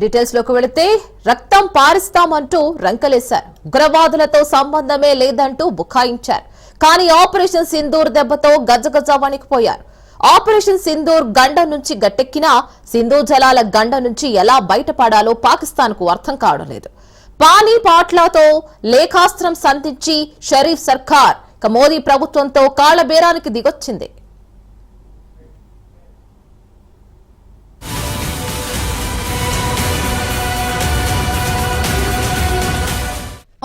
డీటెయిల్స్లోకి వెళితే రక్తం పారిస్తామంటూ రంకలేశారు. ఉగ్రవాదులతో సంబంధమే లేదంటూ బుకాయించారు కానీ ఆపరేషన్ సింధూర్ దెబ్బతో గజగజ వణికిపోయారు. ఆపరేషన్ సింధూర్ గండ నుంచి గట్టెక్కినా సింధు జలాల గండ నుంచి ఎలా బయటపడాలో పాకిస్తాన్కు అర్థం కావడం లేదు. పానీ పాట్లతో లేఖాస్త్రం సంధించి షరీఫ్ సర్కార్ ఇక మోదీ ప్రభుత్వంతో కాళ్ళబేరానికి దిగొచ్చింది.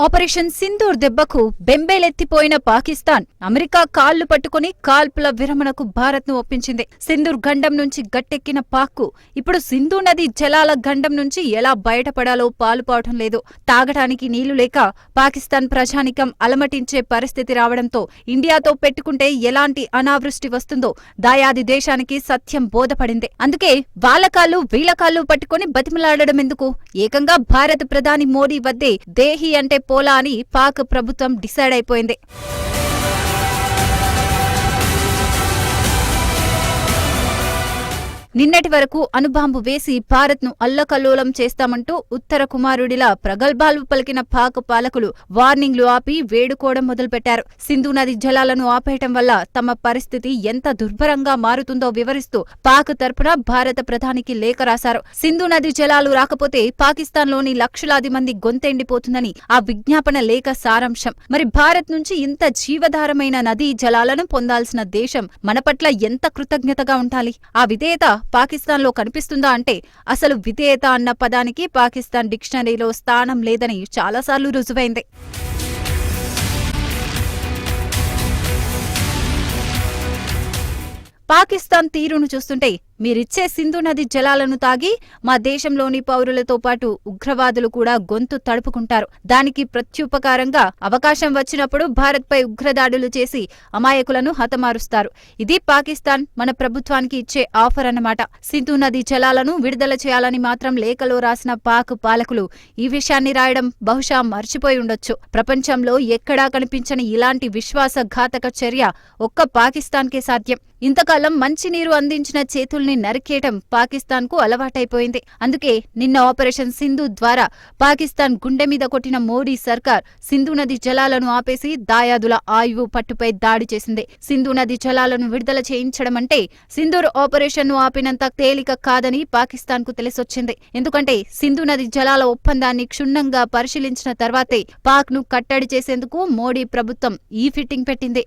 ఆపరేషన్ సింధూర్ దెబ్బకు బెంబేలెత్తిపోయిన పాకిస్తాన్ అమెరికా కాళ్ళు పట్టుకుని కాల్పుల విరమణకు భారత్ను ఒప్పించింది. సింధూర్ గండం నుంచి గట్టెక్కిన పాక్కు ఇప్పుడు సింధు నది జలాల గండం నుంచి ఎలా బయటపడాలో పాలుపావటం లేదు. తాగటానికి నీళ్ళు లేక పాకిస్తాన్ ప్రజానికం అలమటించే పరిస్థితి రావడంతో ఇండియాతో పెట్టుకుంటే ఎలాంటి అనావృష్టి వస్తుందో దాయాది దేశానికి సత్యం బోధపడింది. అందుకే వాళ్ళ కాళ్ళు కాళ్ళు పట్టుకుని బతిమలాడడం ఎందుకు ఏకంగా భారత ప్రధాని మోడీ వద్దే దేహి అంటే పోలా అని పాక్ ప్రభుత్వం డిసైడ్ అయిపోయింది. నిన్నటి వరకు అణుబాంబు వేసి భారత్ను అల్లకల్లోలం చేస్తామంటూ ఉత్తర కుమారుడిలా ప్రగల్భాలు పలికిన పాక్ పాలకులు వార్నింగ్లు ఆపి వేడుకోవడం మొదలుపెట్టారు. సింధు నది జలాలను ఆపేయటం వల్ల తమ పరిస్థితి ఎంత దుర్భరంగా మారుతుందో వివరిస్తూ పాక్ తరపున భారత ప్రధానికి లేఖ రాశారు. సింధు నది జలాలు రాకపోతే పాకిస్తాన్లోని లక్షలాది మంది గొంతెండిపోతుందని ఆ విజ్ఞాపన లేఖ సారాంశం. మరి భారత్ నుంచి ఇంత జీవధారమైన నదీ జలాలను పొందాల్సిన దేశం మన పట్ల ఎంత కృతజ్ఞతగా ఉండాలి? ఆ విధేయత పాకిస్తాన్లో కనిపిస్తుందా అంటే అసలు విధేయత అన్న పదానికి పాకిస్తాన్ డిక్షనరీలో స్థానం లేదని చాలాసార్లు రుజువైంది. పాకిస్తాన్ తీరును చూస్తుంటే మీరిచ్చే సింధు నది జలాలను తాగి మా దేశంలోని పౌరులతో పాటు ఉగ్రవాదులు కూడా గొంతు తడుపుకుంటారు. దానికి ప్రత్యుపకారంగా అవకాశం వచ్చినప్పుడు భారత్పై ఉగ్రదాడులు చేసి అమాయకులను హతమారుస్తారు. ఇది పాకిస్తాన్ మన ప్రభుత్వానికి ఇచ్చే ఆఫర్ అన్నమాట. సింధు నది జలాలను విడుదల చేయాలని మాత్రం లేఖలో రాసిన పాక్ పాలకులు ఈ విషయాన్ని రాయడం బహుశా మర్చిపోయి ఉండొచ్చు. ప్రపంచంలో ఎక్కడా కనిపించని ఇలాంటి విశ్వాసఘాతక చర్య ఒక్క పాకిస్తాన్కే సాధ్యం. ఇంతకాలం మంచినీరు అందించిన చేతుల్ని నరికేయటం పాకిస్తాన్కు అలవాటైపోయింది. అందుకే నిన్న ఆపరేషన్ సింధు ద్వారా పాకిస్తాన్ గుండె మీద కొట్టిన మోడీ సర్కార్ సింధు నది జలాలను ఆపేసి దాయాదుల ఆయువు పట్టుపై దాడి చేసింది. సింధు నది జలాలను విడుదల చేయించడం అంటే సింధూర్ ఆపరేషన్ను ఆపినంత తేలిక కాదని పాకిస్తాన్కు తెలిసొచ్చింది. ఎందుకంటే సింధు నది జలాల ఒప్పందాన్ని క్షుణ్ణంగా పరిశీలించిన తర్వాతే పాక్ను కట్టడి చేసేందుకు మోడీ ప్రభుత్వం ఈ ఫిట్టింగ్ పెట్టింది.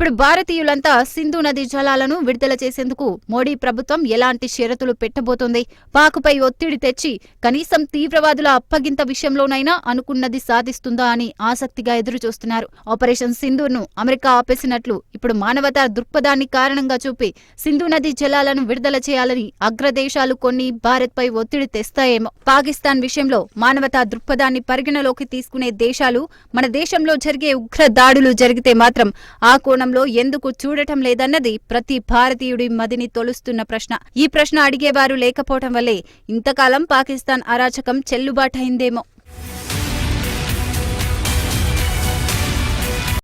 ఇప్పుడు భారతీయులంతా సింధు నది జలాలను విడుదల చేసేందుకు మోడీ ప్రభుత్వం ఎలాంటి షరతులు పెట్టబోతోంది? పాకుపై ఒత్తిడి తెచ్చి కనీసం తీవ్రవాదుల అప్పగింత విషయంలోనైనా అనుకున్నది సాధిస్తుందా అని ఆసక్తిగా ఎదురుచూస్తున్నారు. ఆపరేషన్ సింధూర్ను అమెరికా ఆపేసినట్లు ఇప్పుడు మానవతా దృక్పథాన్ని కారణంగా చూపి సింధు నది జలాలను విడుదల చేయాలని అగ్రదేశాలు కొన్ని భారత్పై ఒత్తిడి తెస్తాయేమో. పాకిస్తాన్ విషయంలో మానవతా దృక్పథాన్ని పరిగణలోకి తీసుకునే దేశాలు మన దేశంలో జరిగే ఉగ్ర దాడులు జరిగితే మాత్రం ఆ కోణం కోణంలో ఎందుకు చూడటం లేదన్నది ప్రతి భారతీయుడి మదిని తొలుస్తున్న ప్రశ్న. ఈ ప్రశ్న అడిగేవారు లేకపోవటం వల్లే ఇంతకాలం పాకిస్తాన్ అరాచకం చెల్లుబాటైందేమో